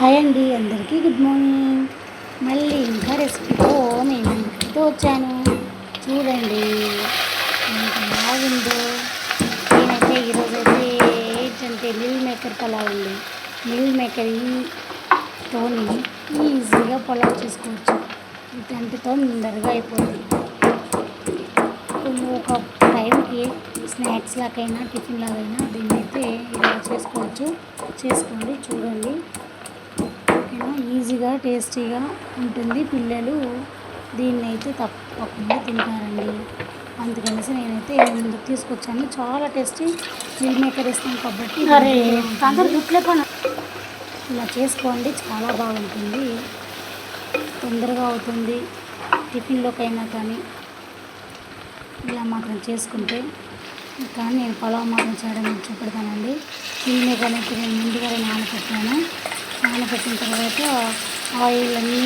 Hi అండి అందరికీ good morning మళ్ళీ ఇంకా రెసిపీతో నేను ఇంటితో వచ్చాను. చూడండి ఎంత బాగుందో. నేనైతే ఈరోజైతే ఏంటంటే మిల్ మేకర్ పలావ్ ఉంది మిల్ మేకర్ తోని ఈజీగా పలావ్ చేసుకోవచ్చు. ఇట్లాంటితో గంటతో తొందరగా అయిపోతుంది కొన్ని ఒక టైంకి స్నాక్స్ లాగైనా టిఫిన్ లాగైనా దీన్ని అయితే ఇలా చేసుకోవచ్చు. చేసుకోండి చూడండి. ఈజీగా టేస్టీగా ఉంటుంది. పిల్లలు దీన్ని అయితే తప్పకుండా తింటారండి. అందుకనేసి నేనైతే ముందుకు తీసుకొచ్చాను. చాలా టేస్టీ మిల్ మేకర్ ఇస్తాం కాబట్టి ఇలా చేసుకోండి చాలా బాగుంటుంది. తొందరగా అవుతుంది. టిఫిన్లోకైనా కానీ ఇలా మాత్రం చేసుకుంటే. కానీ నేను పలావ్ మాత్రం చేయడం చూపెడతానండి. మిల్ మేకర్ అయితే నేను ముందుగానే నానబెట్టాను నానబెట్టిన తర్వాత ఆయిల్ అన్నీ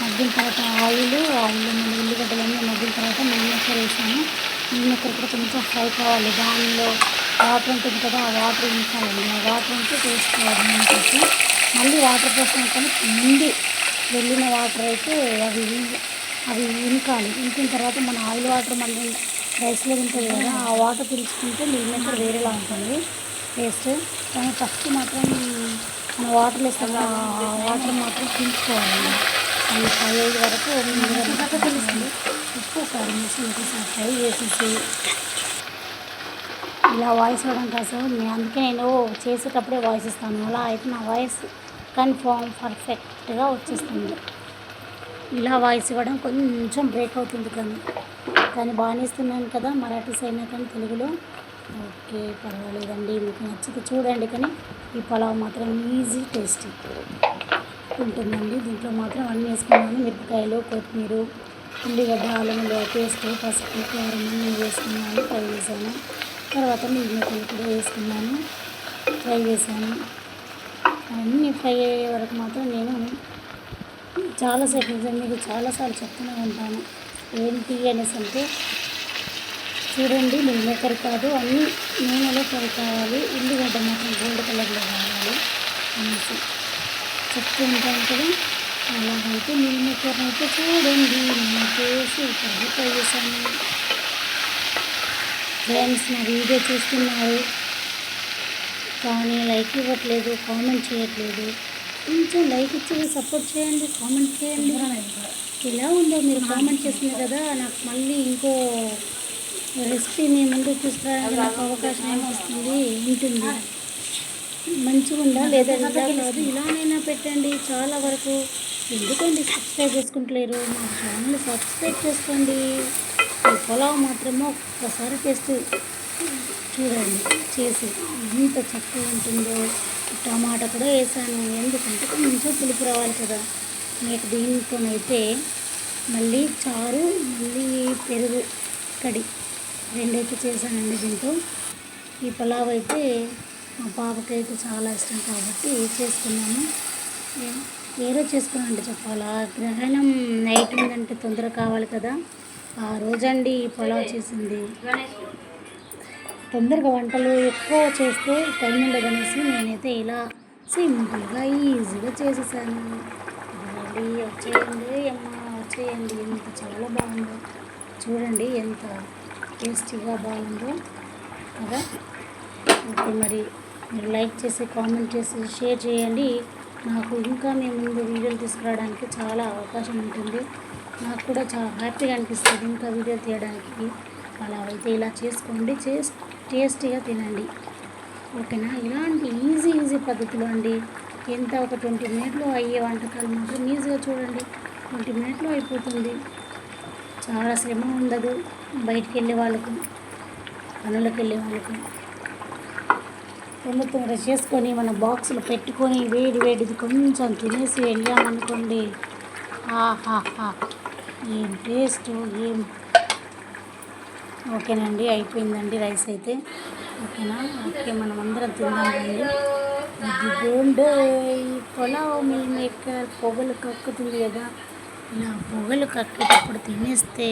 మగ్గిన తర్వాత ఆయిల్ ఆయిల్ ఉల్లిగడ్డలన్నీ మగ్గిన తర్వాత మిల్ మేకర్ వేసాను మిల్ కూడా కొంచెం ఫ్రై కావాలి. దానిలో వాటర్ ఉంటుంది కదా ఆ వాటర్ ఉంచాలండి. ఆ వాటర్ ఉంటే టేస్ట్ కావాలి మళ్ళీ వాటర్ పోసిన కానీ ముందు వెళ్ళిన వాటర్ అయితే అవి అవి ఇంకాలి ఇంకిన తర్వాత మన ఆయిల్ వాటర్ మళ్ళీ రైస్లో ఉంటుంది కదా ఆ వాటర్ పిలుచుకుంటే మిల్ వేరేలా ఉంటుంది. టేస్ట్ కానీ ఫస్ట్ మాత్రం వాటర్ వేస్తాం వాటర్ మాత్రం పీల్చుకోవాలండి అది ఫ్రై అయ్యే వరకు తెలుస్తుంది. ఉప్పు కారం వేసి ఫ్రై చేసేసి. ఇలా వాయిస్ ఇవ్వడం కోసం అందుకే నేను చేసేటప్పుడే వాయిస్ ఇస్తాను. అలా అయితే నా వాయిస్ కన్ఫామ్ పర్ఫెక్ట్గా వచ్చేస్తుంది. ఇలా వాయిస్ ఇవ్వడం కొంచెం బ్రేక్ అవుతుంది కానీ. కానీ బాగానే ఇస్తున్నాను కదా మరాఠీస్ అయినా కానీ తెలుగులో. ఓకే పర్వాలేదండి. మీకు నచ్చితే చూడండి కానీ. ఈ పలావ్ మాత్రం ఈజీ టేస్టీ ఉంటుందండి. దీంట్లో మాత్రం అన్నీ వేసుకున్నాను. మిరపకాయలు కొత్తిమీర ఉల్లిగడ్డ అల్లం పేస్ట్ పసుపు కారం అన్నీ వేసుకున్నాను. ఫ్రై చేశాను. తర్వాత మిగిలిన కూడా వేసుకున్నాను. ఫ్రై చేశాను. అన్నీ ఫ్రై అయ్యే వరకు మాత్రం నేను చాలాసేపు నిజం మీకు చాలాసార్లు చెప్తూనే ఉంటాను. ఏంటి అనేసి అంటే చూడండి మిల్ మేకర్ కాదు అన్నీ నూనెలో ఫ్రై కావాలి ఉల్లిగడ్డ మాత్రం గోల్డ్ కలర్లో కావాలి. అనేసి చెప్తూ ఉంటాను కదా. అలాగైతే మేకర్ అయితే చూడండి నేను చేసి ఫ్రై చేశాను ఫ్రెండ్స్ నా వీడియో చూస్తున్నారు. కానీ లైక్ ఇవ్వట్లేదు కామెంట్ చేయట్లేదు. కొంచెం లైక్ ఇచ్చి సపోర్ట్ చేయండి కామెంట్ చేయండి. ఇలా ఉందో మీరు కామెంట్ చేస్తున్నారు కదా నాకు మళ్ళీ ఇంకో రెసిపీ మీ ముందుకు తీసుకురావడానికి నాకు అవకాశం ఏమొస్తుంది? ఉంటుంది. మంచిగా ఉందా లేదా ఇలా కాదు. ఇలానైనా పెట్టండి. చాలా వరకు ఎందుకండి సబ్స్క్రైబ్ చేసుకుంటలేరు? మా ఛానల్ సబ్స్క్రైబ్ చేసుకోండి. ఈ పొలావ్ మాత్రమే ఒక్కసారి టేస్ట్ చూడండి. చేసి ఎంత చక్కగా ఉంటుందో. టమాటా కూడా వేసాను. ఎందుకంటే కొంచెం పులుపు రావాలి కదా. మీకు దీంతోనైతే మళ్ళీ చారు మళ్ళీ పెరుగు కడి రెండైతే చేశానండి దీంతో. ఈ పులావ్ అయితే మా పాపకైతే చాలా ఇష్టం కాబట్టి చేసుకున్నాను. ఏ- రోజు చేసుకున్నానంటే చెప్పాలా? గ్రహణం నైట్ ఉందంటే తొందర కావాలి కదా. ఆ రోజండి ఈ పులావ్ చేసింది. తొందరగా వంటలు ఎక్కువ చేస్తే టైం ఉండదనేసి నేనైతే ఇలా సింపుల్గా ఈజీగా చేసేసాను. రండి వచ్చేయండి అమ్మ వచ్చేయండి. ఎంత చాలా బాగుందో. చూడండి ఎంత టేస్టీగా బాగుందో కదా? ఓకే మరి మీరు లైక్ చేసి కామెంట్ చేసి షేర్ చేయండి. నాకు ఇంకా మీ ముందు వీడియోలు తీసుకురావడానికి చాలా అవకాశం ఉంటుంది. నాకు కూడా చాలా హ్యాపీగా అనిపిస్తుంది ఇంకా వీడియో తీయడానికి. అలా అయితే ఇలా చేసుకోండి. చేసి టేస్టీగా తినండి. ఓకేనా? ఇలాంటి ఈజీ ఈజీ పద్ధతులు అండి. ఎంత ఒక ట్వంటీ మినిట్లో అయ్యే వంటకాలు మాత్రం ఈజీగా చూడండి. ట్వంటీ మినిట్లో అయిపోతుంది. చాలా శ్రమ ఉండదు బయటికి వెళ్ళే వాళ్ళకు పనులకు వెళ్ళే వాళ్ళకు. తొందర తొందర చేసుకొని మన బాక్సులు పెట్టుకొని వేడి వేడిది కొంచెం తినేసి వెళ్ళామనుకోండి. ఆహాహా ఏం టేస్ట్ ఏం? ఓకేనండి అయిపోయిందండి రైస్ అయితే. ఓకేనా? ఓకే మనం అందరం తిందామండి ఇదిగోండి పొలావ్ మిల్ మేకర్ పొగలు కక్కుతుంది కదా. ఇలా పొగలు కక్కేటప్పుడు తినేస్తే